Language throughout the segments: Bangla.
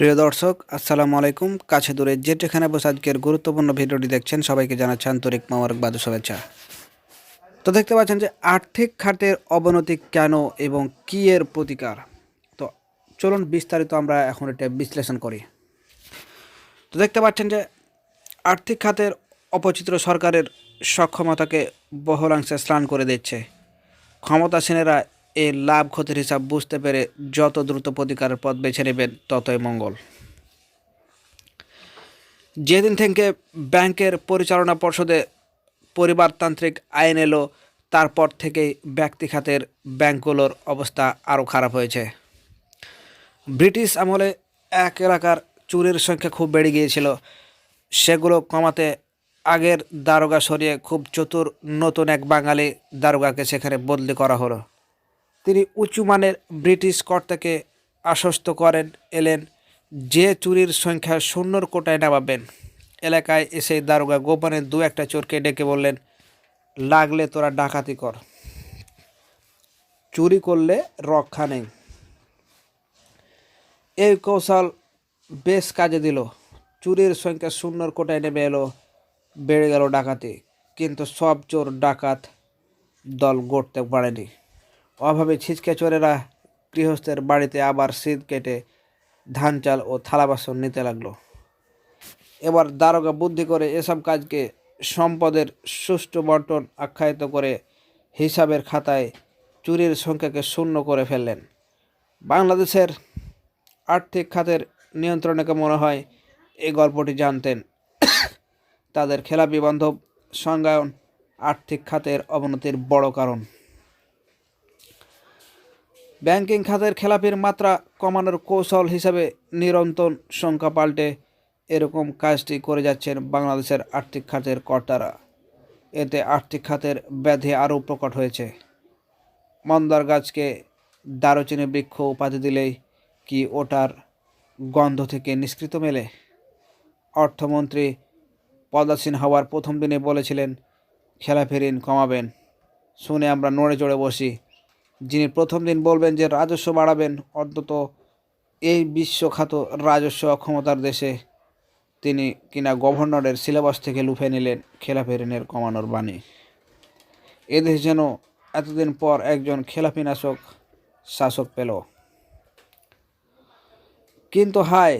প্রিয় দর্শক, আসসালামু আলাইকুম। কাছে দূরে যে বসে আজকের গুরুত্বপূর্ণ ভিডিওটি দেখছেন। সবাইকে জানাচ্ছি আন্তরিক মোবারকবাদ শুভেচ্ছা। তো দেখতে পাচ্ছেন যে আর্থিক খাতের অবনতি কেন এবং কী এর প্রতিকার? তো চলুন বিস্তারিত আমরা এখন এটা বিশ্লেষণ করি। তো দেখতে পাচ্ছেন যে আর্থিক খাতের অপচিত্র সরকারের সক্ষমতাকে বহুলাংশে স্নান করে দিচ্ছে। ক্ষমতাসীনেরা এই লাভ ক্ষতির হিসাব বুঝতে পেরে যত দ্রুত প্রতিকারের পথ বেছে নেবেন, ততই মঙ্গল। যেদিন থেকে ব্যাংকের পরিচালনা পর্ষদে পরিবারতান্ত্রিক আইন এলো, তারপর থেকেই ব্যক্তি খাতের ব্যাংকগুলোর অবস্থা আরও খারাপ হয়েছে। ব্রিটিশ আমলে এক এলাকার চুরির সংখ্যা খুব বেড়ে গিয়েছিল। সেগুলো কমাতে আগের দারোগা সরিয়ে খুব চতুর নতুন এক বাঙালি দারোগাকে সেখানে বদলি করা হলো। তিনি উঁচু মানের ব্রিটিশ কর্তাকে আশ্বস্ত করেন, এলেন যে চুরির সংখ্যা শূন্যর কোটায় নামাবেন। এলাকায় এসে দারোগা গোপনে দু একটা চোরকে ডেকে বললেন, লাগলে তোরা ডাকাতি কর। চুরি করলে রক্ষা নেই। এই কৌশল বেশ কাজে দিল। চুরির সংখ্যা শূন্যর কোটায় নেমে এলো, বেড়ে গেল ডাকাতি। কিন্তু সব চোর ডাকাত দল গড়তে পারেনি। অভাবে ছিচকে চোরেরা গৃহস্থের বাড়িতে আবার শীত কেটে ধান চাল ও থালা বাসন নিতে লাগল। এবার দারোগা বুদ্ধি করে এসব কাজকে সম্পদের সুষ্ঠু বন্টন আখ্যায়িত করে হিসাবের খাতায় চুরির সংখ্যাকে শূন্য করে ফেললেন। বাংলাদেশের আর্থিক খাতের নিয়ন্ত্রণকে মনে হয় এই গল্পটি জানতেন। তাদের খেলাপি বান্ধব সংজ্ঞায়ন আর্থিক খাতের অবনতির বড় কারণ। ব্যাংকিং খাতের খেলাপির মাত্রা কমানোর কৌশল হিসাবে নিরন্তর সংখ্যা পাল্টে এরকম কাজটি করে যাচ্ছেন বাংলাদেশের আর্থিক খাতের কর্তারা। এতে আর্থিক খাতের ব্যাধি আরও প্রকট হয়েছে। মন্দার গাছকে দারুচিনি বৃক্ষ উপাধি দিলেই কি ওটার গন্ধ থেকে নিষ্কৃত মেলে? অর্থমন্ত্রী পদাসীন হওয়ার প্রথম দিনে বলেছিলেন খেলাফি ঋণ কমাবেন। শুনে আমরা নড়ে চড়ে বসি যিনি প্রথম দিন বলবেন যে রাজস্ব বাড়াবেন, অন্তত এই বিশ্বখ্যাত রাজস্ব অক্ষমতার দেশে তিনি কিনা গভর্নরের সিলেবাস থেকে লুফে নিলেন খেলাফি ঋণের কমানোর বাণী। এদেশ যেন এতদিন পর একজন খেলাফি নাশক শাসক পেল। কিন্তু হায়,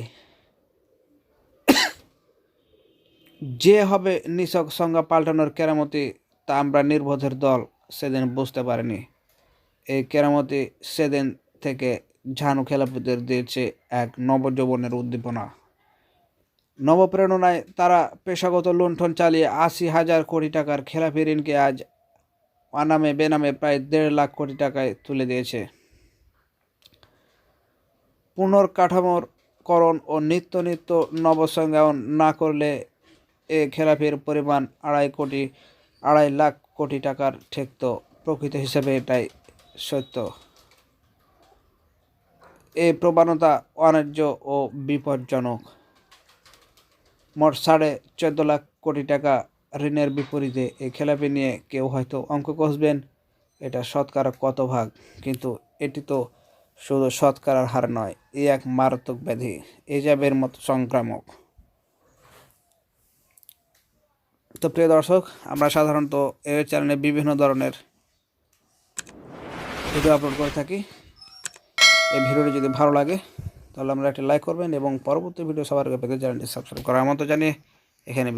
যে হবে নিছক সংজ্ঞা পাল্টানোর কেরামতি তা আমরা নির্বোধের দল সেদিন বুঝতে পারিনি। এই কেরামতি সেদিন থেকে ঝানু খেলাপিদের দিয়েছে এক নবযৌবনের উদ্দীপনা। নবপ্রেরণায় তারা পেশাগত লুণ্ঠন চালিয়ে আশি হাজার কোটি টাকার খেলাপি ঋণকে আজ অনামে বেনামে প্রায় দেড় লাখ কোটি টাকায় তুলে দিয়েছে। পুনর্কাঠামোর করণ ও নিত্য নিত্য নবসংজ্ঞায়ন না করলে এ খেলাপির পরিমাণ আড়াই কোটি, আড়াই লাখ কোটি টাকার ঠেকত। প্রকৃত হিসেবে এটাই সত্য। এই প্রবণতা অন্যায্য ও বিপজ্জনক। মোট সাড়ে চোদ্দ লাখ কোটি টাকা ঋণের বিপরীতে এই খেলাপি নিয়ে কেউ হয়তো অঙ্ক কষবেন, এটা শতকরা কত ভাগ? কিন্তু এটি তো শুধু শতকরার হার নয়, এ এক মারাত্মক ব্যাধি এজাবের মতো সংক্রামক। তো প্রিয় দর্শক, আমরা সাধারণত এই চ্যানেলে বিভিন্ন ধরনের ভিডিও আপলোড করে থাকি। এই ভিডিওটি যদি ভালো লাগে, তাহলে আমরা একটি লাইক করবেন এবং পরবর্তী ভিডিও সবার আগে পেতে চ্যানেলটি সাবস্ক্রাইব করার মতো জানিয়ে এখানে